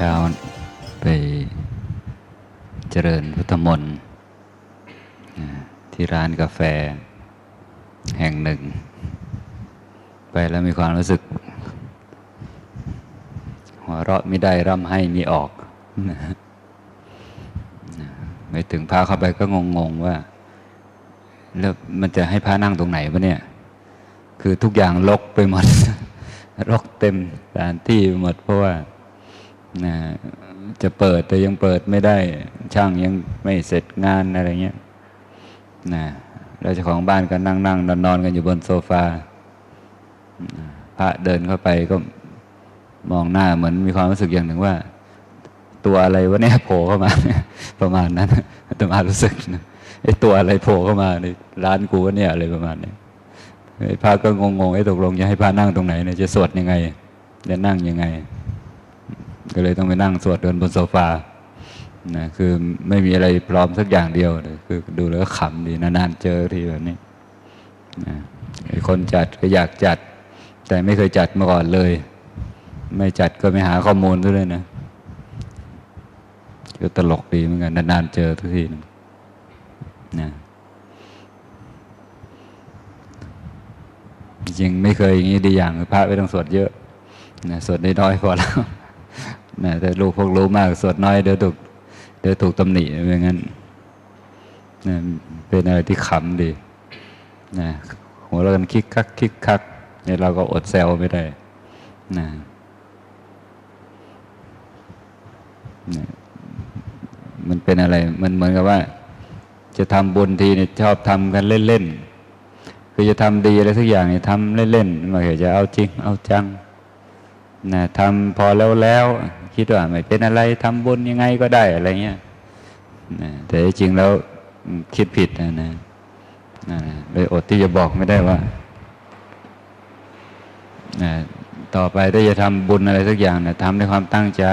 ช้าไปเจริญพุทธมนต์ที่ร้านกาแฟแห่งหนึ่ง ไปแล้วมีความรู้สึก หัวเราะไม่ได้ร่ำให้มีออก ไม่ถึงพาเข้าไปก็งง ๆ ว่า แล้วมันจะให้พานั่งตรงไหนวะเนี่ย คือทุกอย่างลกไปหมด รกเต็มสถานที่ไปหมดเพราะว่า นะจะเปิดแต่ยังเปิดไม่ได้ ช่างยังไม่เสร็จงานอะไรเงี้ยนะแล้วเจ้าของบ้านก็นั่งนั่งนอนนอนกันอยู่บนโซฟาพระเดินเข้าไปก็มองหน้าเหมือนมีความรู้สึกอย่างหนึ่งว่า ตัวอะไรวะเนี่ยโผล่เข้ามา ประมาณนั้นอาตมารู้สึกนะไอ้ตัวอะไรโผล่เข้ามาในร้านกูวะเนี่ยอะไรประมาณนี้ไอ้พระก็งงๆไอ้ตกลงจะให้พระนั่งตรงไหนเนี่ยจะสวดยังไงจะนั่งยังไง ก็เลยต้องไปนั่งสวดเดินบนโซฟานะคือไม่มีอะไรพร้อมสักอย่างเดียวเลยคือดูแล้วก็ขำดีนานๆเจอทีแบบนี้นะคนจัดก็อยากจัด แต่ไม่เคยจัดมาก่อนเลย ไม่จัดก็ไม่หาข้อมูลด้วยนะก็ตลกดีเหมือนกันนานๆเจอทุกทีนึงนะจริงๆไม่เคยอย่างนี้ดีอย่างคือพระไม่ต้องสวดเยอะนะสวดน้อยพอแล้ว นะแต่ลูกพวกรู้มากสวดน้อยเดี๋ยวถูกเดี๋ยวถูกตำหนิอย่างนั้นนะเป็นอะไรที่ขำดีนะหัวเรากันคิกคักคิกคักเนี่ยเราก็อดแซวไม่ได้นะนะมันเป็นอะไร มันเหมือนกับว่า จะทำบุญทีเนี่ยชอบทำกันเล่นๆคือจะทำดีอะไรสักอย่างเนี่ยทำเล่นๆม่เคยจะเอาจริง เอาจังนะทำพอแล้วแล้ว คิดว่าไม่เป็นอะไรทำบุญยังไงก็ได้อะไรเงี้ยแต่จริงๆแล้วคิดผิดนะนะเลยอดที่จะบอกไม่ได้ว่าต่อไปถ้าจะทำบุญอะไรสักอย่างนะทำด้วยความตั้งใจ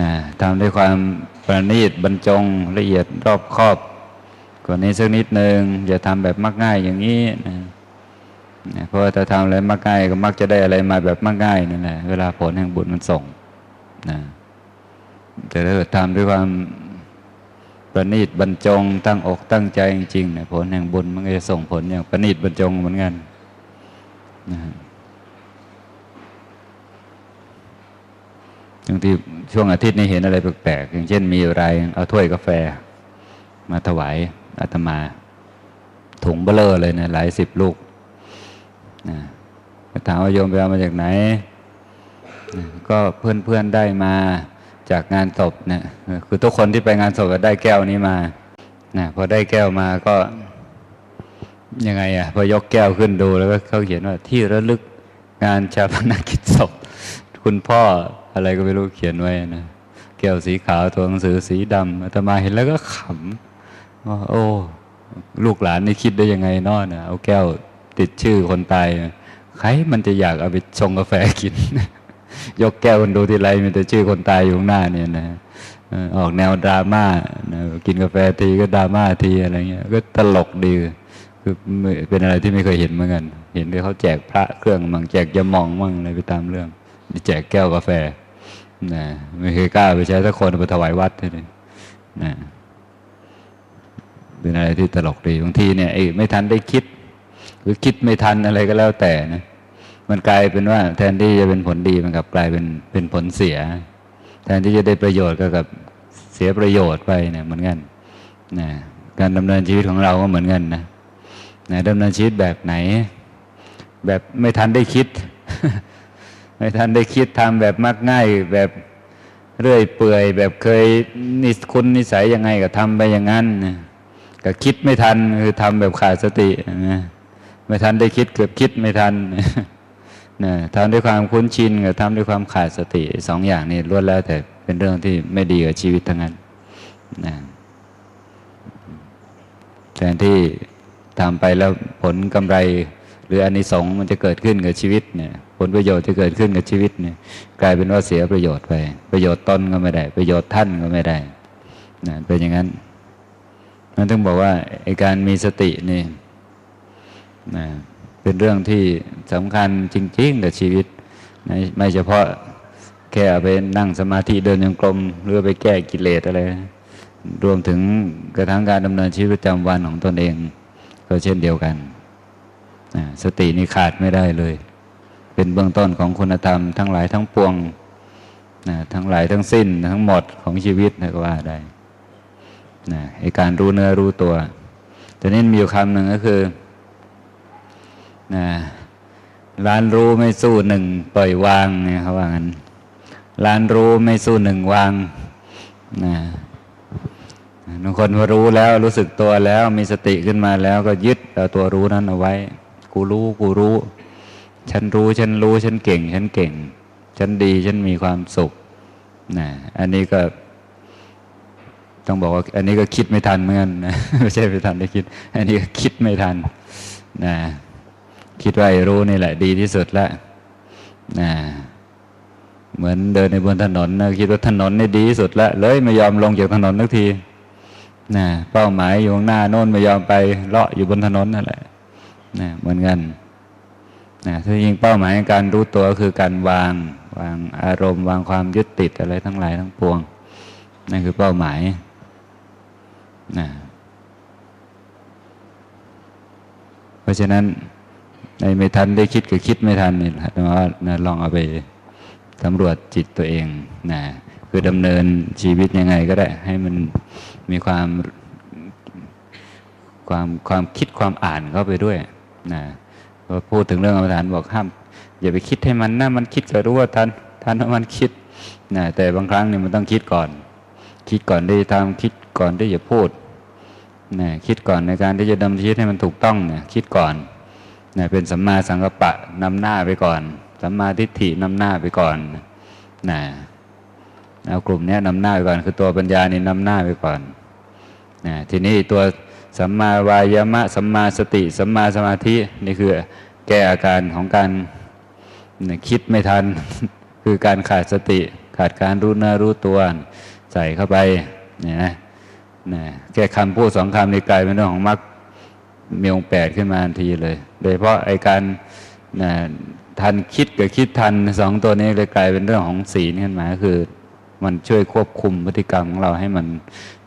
นะทำด้วยความประณีตบรรจงละเอียดรอบคอบกว่านี้สักนิดหนึ่งอย่าทำแบบมักง่ายอย่างนี้นะนะเพราะถ้าทำอะไรมักง่ายก็มักจะได้อะไรมาแบบมักง่ายนั่นแหละเวลาผลแห่งบุญมันส่ง นะแต่ถ้าเกิดทำด้วยความประณีตบรรจงตั้งอกตั้งใจจริงๆเนี่ยผลแห่งบุญมันก็จะส่งผลอย่างประณีตบรรจงเหมือนกันนะบางทีช่วงอาทิตย์นี้เห็นอะไรแปลกๆอย่างเช่นมีอะไรเอาถ้วยกาแฟ มาถวายอาตมา ถุงเบลอเลยนะหลายสิบลูกนะถามว่าโยมไปเอามาจากไหน ก็เพื่อนๆได้มาจากงานศพเนะคือทุกคนที่ไปงานศพก็ได้แก้วนี้มานะพอได้แก้วมาก็ยังไงอะพอยกแก้วขึ้นดูแล้วก็เขาเขียนว่าที่ระลึกงานชาปนกิจศพ คุณพ่ออะไรก็ไม่รู้เขียนไว้นะแก้วสีขาวตัวหนังสือสีดำอาตมาเห็นแล้วก็ขำว่าโอ้ ลูกหลานนี่คิดได้ยังไงเนอนะเอาแก้วติดชื่อคนตายใครมันจะอยากเอาไปชงกาแฟกิน ยกแก้วคนดูทีไรมีแต่ชื่อคนตายอยู่ข้างหน้าเนี่ยนะออกแนวดราม่านะกินกาแฟทีก็ดราม่าทีอะไรเงี้ยก็ตลกดีคือเป็นอะไรที่ไม่เคยเห็นเหมือนกัน เห็นที่เขาแจกพระเครื่องมั่งแจกยามองมั่งอะไรไปตามเรื่องแจกแก้วกาแฟนะไม่เคยกล้าไปใช้สักคนไปถวายวัดเลยนะเป็นอะไรที่ตลกดีบางทีเนี่ยไอ้ไม่ทันได้คิด หรือคิดไม่ทันอะไรก็แล้วแต่นะ มันกลายเป็นว่า แทนที่จะเป็นผลดีมันกลับกลายเป็นเป็นผลเสีย แทนที่จะได้ประโยชน์ก็กลับเสียประโยชน์ไปเนี่ยเหมือนกันนะการดำเนินชีวิตของเราก็เหมือนกันนะนะดำเนินชีวิตแบบไหน แบบไม่ทันได้คิด ไม่ทันได้คิดทำแบบมักง่าย แบบเรื่อยเปื่อย แบบเคยนิสคุณนิสัยยังไงก็ทำไปอย่างนั้นนะก็คิดไม่ทันคือทำแบบขาดสตินะไม่ทันได้คิดเกือบคิดไม่ทัน นะทำด้วยความคุ้นชินกับทำด้วยความขาดสติสองอย่างนี้ล้วนแล้วแต่เป็นเรื่องที่ไม่ดีกับชีวิตทั้งนั้นนะแทนที่ทำไปแล้วผลกำไร หรืออานิสงส์มันจะเกิดขึ้นกับชีวิตเนี่ยผลประโยชน์จะเกิดขึ้นกับชีวิตเนี่ยกลายเป็นว่าเสียประโยชน์ไป ประโยชน์ตนก็ไม่ได้ ประโยชน์ท่านก็ไม่ได้นะเป็นอย่างนั้นนั่นถึงบอกว่าไอการมีสตินี่นะ เป็นเรื่องที่สำคัญจริงๆกับชีวิต ไม่เฉพาะแค่ไปนั่งสมาธิเดินยังกลมหรือไปแก้กิเลสอะไร รวมถึงกระทั่งการดำเนินชีวิตประจำวันของตนเอง ก็เช่นเดียวกัน สตินี่ขาดไม่ได้เลย เป็นเบื้องต้นของคุณธรรมทั้งหลายทั้งปวงนะทั้งหลายทั้งสิ้นทั้งหมดของชีวิตนะก็ว่าได้นะไอการรู้เนื้อรู้ตัว แต่นี้มีอยู่คำหนึ่งก็คือ นะร้านรู้ไม่สู้หนึ่งปล่อยวางเนี่ยเขาว่างั้นร้านรู้ไม่สู้หนึ่งวางนะบางคนพอรู้แล้วรู้สึกตัวแล้วมีสติขึ้นมาแล้วก็ยึดเอาตัวรู้นั้นเอาไว้ กูรู้กูรู้ ฉันรู้ฉันรู้ฉันเก่ง ฉันเก่ง ฉันดีฉันมีความสุขนะอันนี้ก็ ต้องบอกว่า อันนี้ก็คิดไม่ทันเหมือนกันนะไม่ใช่ไม่ทันได้คิด อันนี้ก็คิดไม่ทันนะ คิดว่ารู้นี่แหละ ดีที่สุดแล้วนะเหมือนเดินในบนถนนนะคิดว่าถนนนี่ดีที่สุดแล้วเลยไม่ยอมลงจากถนนทักทีนะเป้าหมายอยู่ข้างหน้าโน่นไม่ยอมไปเลาะอยู่บนถนนนั่นแหละนะเหมือนกันนะถ้ายิงเป้าหมายในการรู้ตัวก็คือการวางวางอารมณ์ วางความยึดติดอะไรทั้งหลายทั้งปวงนั่นคือเป้าหมายนะเพราะฉะนั้น ไม่ทันได้คิดกับคิดไม่ทันนี่แหละว่านะลองเอาไปสำรวจจิตตัวเองนะคือดำเนินชีวิตยังไงก็ได้ ให้มันมีความความความคิดความอ่านเข้าไปด้วยนะพอพูดถึงเรื่องกรรมฐานบอกห้าม อย่าไปคิดให้มันนะมันคิดก็รู้ว่าทันทันว่ามันคิดนะแต่บางครั้งเนี่ยมันต้องคิดก่อน คิดก่อนที่จะทำคิดก่อนที่จะพูดนะคิดก่อนในการที่จะดำเนินชีวิตให้มันถูกต้องเนี่ยคิดก่อน นะเป็นสัมมาสังกัปปะนำหน้าไปก่อน สัมมาทิฏฐินำหน้าไปก่อนนะเอากลุ่มนี้นำหน้าไปก่อน คือตัวปัญญานี่นำหน้าไปก่อนนะทีนี้ตัวสัมมาวายามะสัมมาสติ สัมมาสมาธินี่คือแก้อาการของการคิดไม่ทัน คือการขาดสติ ขาดการรู้เนื้อรู้ตัว ใส่เข้าไปเนี่ยนะแค่คำพูดสองคำในกลายเป็นเรื่องของมรรค มีองแปดขึ้นมาทันทีเลย โดยเฉพาะไอการนะทันคิดกับคิดทันสองตัวนี้เลยกลายเป็นเรื่องของศีลขึ้นมาก็คือมันช่วยควบคุมพฤติกรรมของเราให้มัน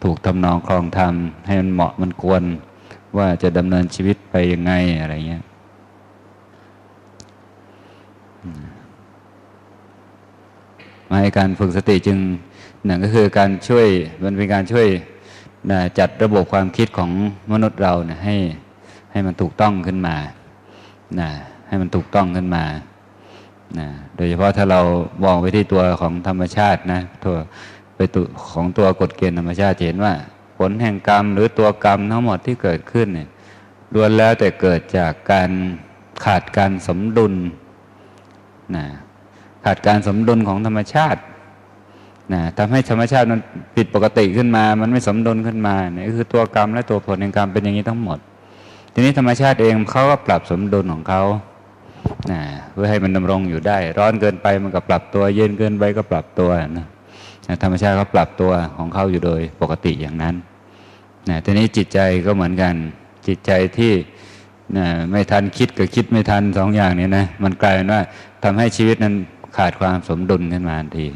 ถูกทำนองครองธรรม ให้มันเหมาะมันควร ว่าจะดำเนินชีวิตไปยังไงอะไรเงี้ยมาในการฝึกสติจึงหนึ่งก็คือการช่วยมันเป็นการช่วยจัดระบบความคิดของมนุษย์เรานะให้ ให้มันถูกต้องขึ้นมานะให้มันถูกต้องขึ้นมานะโดยเฉพาะถ้าเรามองไปที่ตัวของธรรมชาตินะตัวไปตัวของตัวกฎเกณฑ์ธรรมชาติเห็นว่า ผลแห่งกรรมหรือตัวกรรมทั้งหมดที่เกิดขึ้นเนี่ยล้วนแล้วแต่เกิดจากการขาดการสมดุลนะขาดการสมดุลของธรรมชาตินะทำให้ธรรมชาติมันผิดปกติขึ้นมา มันไม่สมดุลขึ้นมานี่คือตัวกรรมและตัวผลแห่งกรรมเป็นอย่างนี้ทั้งหมด ทีนี้ธรรมชาติเองเขาก็ปรับสมดุลของเขานะเพื่อให้มันดำรงอยู่ได้ ร้อนเกินไปมันก็ปรับตัว เย็นเกินไปก็ปรับตัวนะธรรมชาติเขาปรับตัวของเขาอยู่โดยปกติอย่างนั้นนะทีนี้จิตใจก็เหมือนกัน จิตใจที่นะไม่ทันคิดกับคิดไม่ทันสองอย่างนี้นะมันกลายเป็นว่าทำให้ชีวิตนั้นขาดความสมดุลขึ้นมาทันที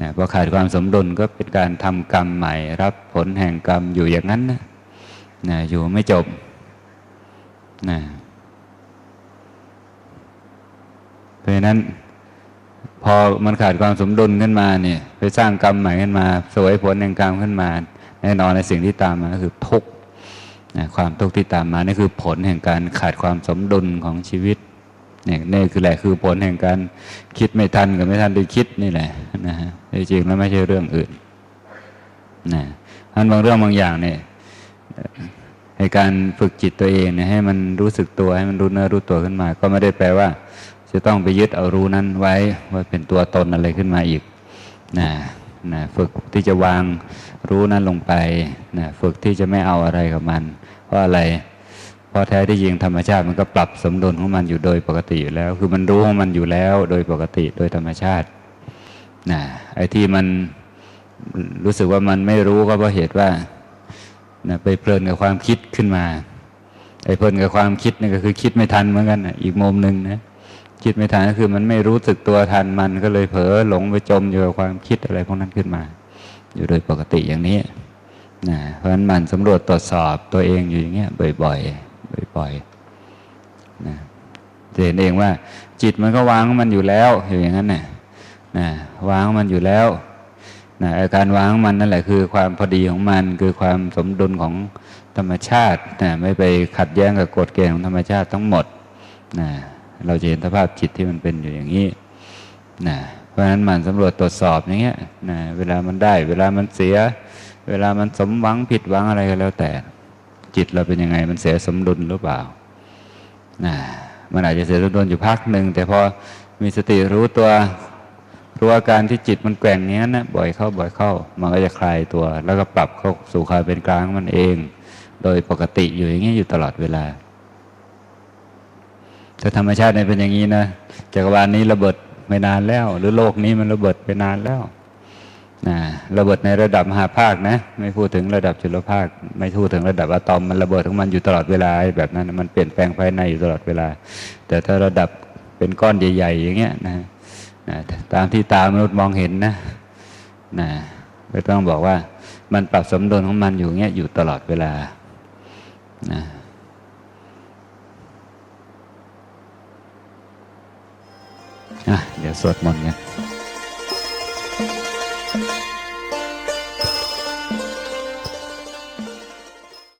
นะพอขาดความสมดุลก็เป็นการทำกรรมใหม่ รับผลแห่งกรรมอยู่อย่างนั้นนะนะอยู่ไม่จบ นะเพราะฉะนั้น พอมันขาดความสมดุลขึ้นมาเนี่ย ไปสร้างกรรมใหม่ขึ้นมา สวยผลแห่งกรรมขึ้นมา แน่นอนในสิ่งที่ตามมาก็คือทุกข์นะความทุกข์ที่ตามมานี่คือผลแห่งการขาดความสมดุลของชีวิตเนี่ยนี่คือแหละคือผลแห่งการคิดไม่ทันกับไม่ทันได้คิดนี่แหละนะฮะจริงแล้วไม่ใช่เรื่องอื่นนะท่านบางเรื่องบางอย่างเนี่ย ในการฝึกจิตตัวเองเนี่ยให้มันรู้สึกตัวให้มันรู้เนื้อรู้ตัวขึ้นมา ก็ไม่ได้แปลว่า จะต้องไปยึดเอารู้นั้นไว้ว่าเป็นตัวตนอะไรขึ้นมาอีกนะนะฝึกที่จะวางรู้นั้นลงไปนะฝึกที่จะไม่เอาอะไรกับมัน เพราะอะไรเพราะแท้ที่จริงธรรมชาติมันก็ปรับสมดุลของมันอยู่โดยปกติอยู่แล้ว คือมันรู้ของมันอยู่แล้วโดยปกติโดยธรรมชาตินะไอ้ที่มันรู้สึกว่ามันไม่รู้ก็เพราะเหตุว่า นะไปเพลินกับความคิดขึ้นมาไอ้เพลินกับความคิดนี่ก็คือคิดไม่ทันเหมือนกันนะอีกมุมหนึ่งนะคิดไม่ทันก็คือมันไม่รู้สึกตัวทันมันก็เลยเผลอหลงไปจมอยู่กับความคิดอะไรพวกนั้นขึ้นมา อยู่โดยปกติอย่างนี้นะเพราะฉะนั้นมันสำรวจตรวจสอบตัวเองอยู่อย่างเงี้ยบ่อยๆบ่อยๆนะจะเห็นเองว่า จิตมันก็วางมันอยู่แล้วอยู่อย่างนั้นน่ะนะวางมันอยู่แล้ว นะอาการวางของมันนั่นแหละคือความพอดีของมัน คือความสมดุลของธรรมชาตินะไม่ไปขัดแย้งกับกฎเกณฑ์ของธรรมชาติทั้งหมดนะเราจะเห็นสภาพจิตที่มันเป็นอยู่อย่างนี้นะเพราะฉะนั้นมันสำรวจตรวจสอบอย่างเงี้ยนะเวลามันได้ เวลามันเสีย เวลามันสมหวังผิดหวังอะไรก็แล้วแต่ จิตเราเป็นยังไงมันเสียสมดุลหรือเปล่านะมันอาจจะเสียสมดุลอยู่พักหนึ่งแต่พอมีสติรู้ตัว รู้อาการที่จิตมันแกว่งอย่างนั้นนะบ่อยเข้าบ่อยเข้า มันก็จะคลายตัว แล้วก็ปรับเข้าสู่ความเป็นกลางมันเอง โดยปกติอยู่อย่างนี้ยอยู่ตลอดเวลาถ้าธรรมชาติเนี่ยเป็นอย่างนี้นะจักรวาลนี้ระเบิดไม่นานแล้ว หรือโลกนี้มันระเบิดไปนานแล้วนะระเบิดในระดับมหาภาคนะ ไม่พูดถึงระดับจุลภาค ไม่พูดถึงระดับอะตอมมันระเบิดของมันอยู่ตลอดเวลาแบบนั้น มันเปลี่ยนแปลงภายในอยู่ตลอดเวลา แต่ถ้าระดับเป็นก้อนใหญ่ ๆ อย่างเงี้ยนะ ตามที่ตามนุษย์มองเห็นนะนะไม่ต้องบอกว่ามันปรับสมดุลของมันอยู่เงี้ยอยู่ตลอดเวลานะอะเดี๋ยวสวดมนต์กัน